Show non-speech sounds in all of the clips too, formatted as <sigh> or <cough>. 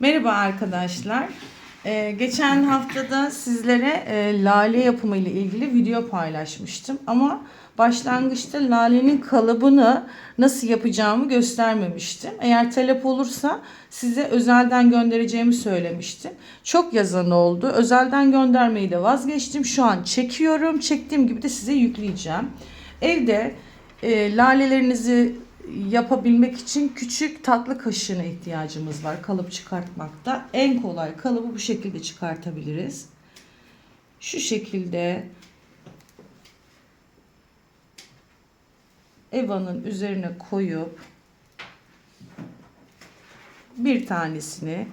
Merhaba arkadaşlar. Ee, geçen haftada sizlere e, lale yapımı ile ilgili video paylaşmıştım. Ama başlangıçta lalenin kalıbını nasıl yapacağımı göstermemiştim. Eğer talep olursa size özelden göndereceğimi söylemiştim. Çok yazan oldu. Özelden göndermeyi de vazgeçtim. Şu an çekiyorum. Çektiğim gibi de size yükleyeceğim. Evde e, lalelerinizi yapabilmek için küçük tatlı kaşığına ihtiyacımız var kalıp çıkartmakta. En kolay kalıbı bu şekilde çıkartabiliriz. Şu şekilde evanın üzerine koyup bir tanesini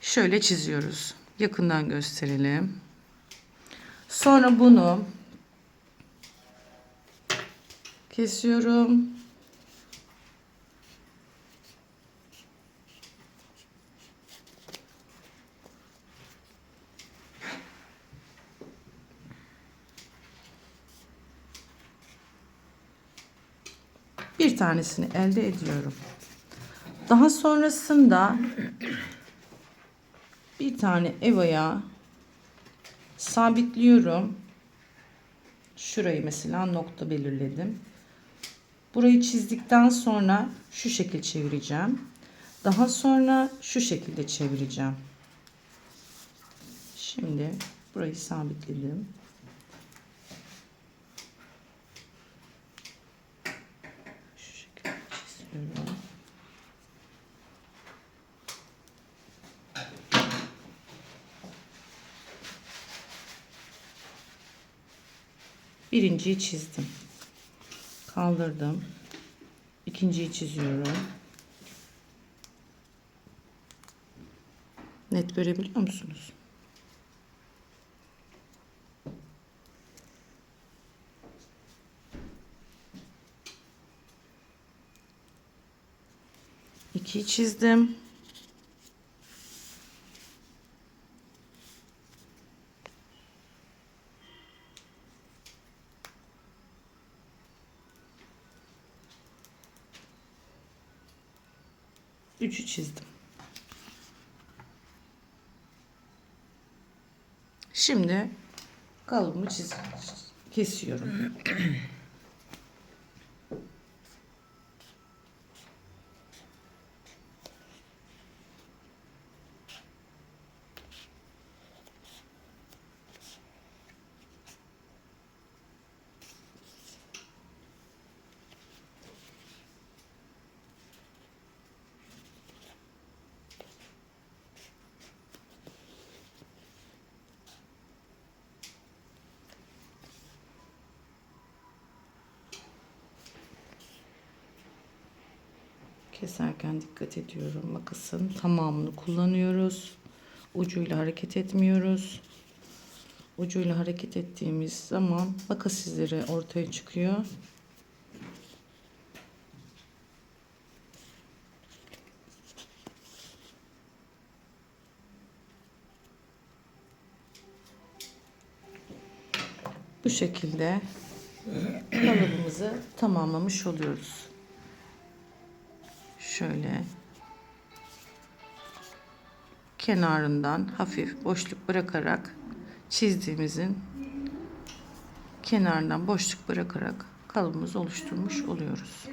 şöyle çiziyoruz. Yakından gösterelim. Sonra bunu kesiyorum. Bir tanesini elde ediyorum. Daha sonrasında bir tane evaya sabitliyorum. Şurayı mesela nokta belirledim. Burayı çizdikten sonra şu şekil çevireceğim. Daha sonra şu şekilde çevireceğim. Şimdi burayı sabitledim. Şu şekilde çiziyorum. Birinciyi çizdim. Kaldırdım. İkinciyi çiziyorum. Net görebiliyor musunuz? İkiyi çizdim. Üçü çizdim. Şimdi kalıbımı çiz kesiyorum. <clears throat> Keserken dikkat ediyorum. Makasın tamamını kullanıyoruz. Ucuyla hareket etmiyoruz. Ucuyla hareket ettiğimiz zaman makas izleri ortaya çıkıyor. Bu şekilde kalıbımızı tamamlamış oluyoruz şöyle kenarından hafif boşluk bırakarak çizdiğimizin kenarından boşluk bırakarak kalıbımızı oluşturmuş oluyoruz.